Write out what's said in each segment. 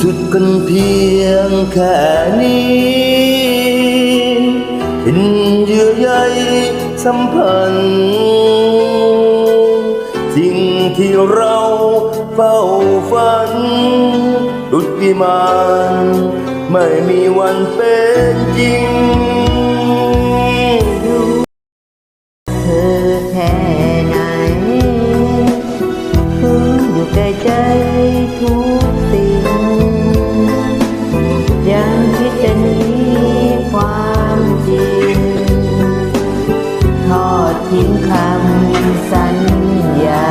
สุดกันเพียงแค่นี้เป็นเยื่อใยสัมพันธ์สิ่งที่เราเฝ้าฝันดุจวิมานไม่มีวันเป็นจริงเธอแค่ไหนพึ่งอยู่ใกล้ใจ จริง ทอดทิ้งคำสัญญา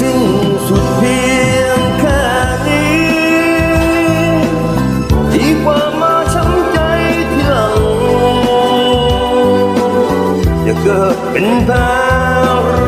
สิ้นสุดเพียงแค่นี้ดีกว่ามาช้ำใจทีหลังอย่าเกิดเป็นแพ้เรื้อ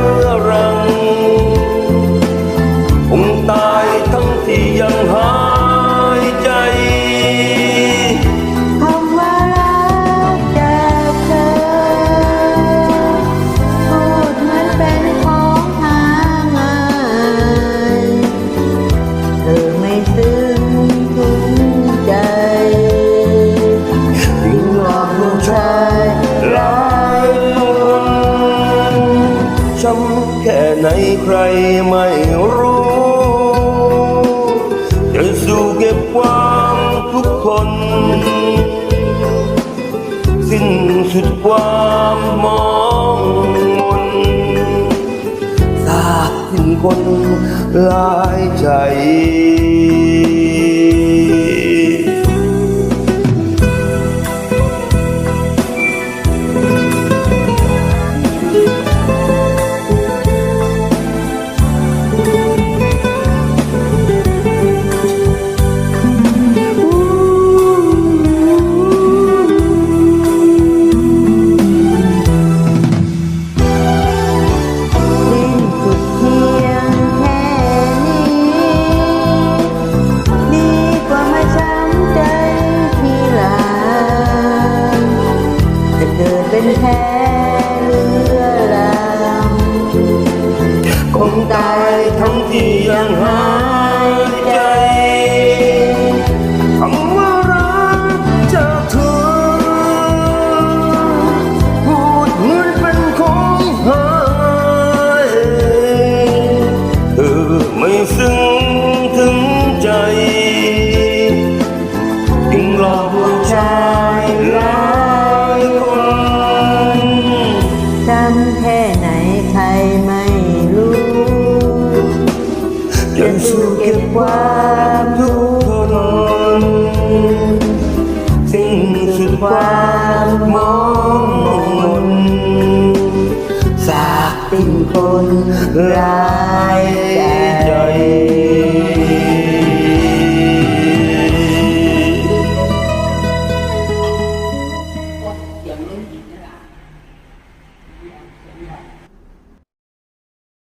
ชายร้ายช้ำแค่ไหนใครไม่รู้จะสู้เก็บความทุกข์ทนสิ้นสุดความมองมนสาบสิ้นคนลายใจ เป็นแพ้เรือรังคงตายทั้งที่ยังหายใจคำว่ารักจากเธอพูดเหมือนเป็นของหายเธอไม่ซึ้ง สู้เก็บความทุกข์ทนสิ้นสุดความมองมนจากเป็นคนร้าย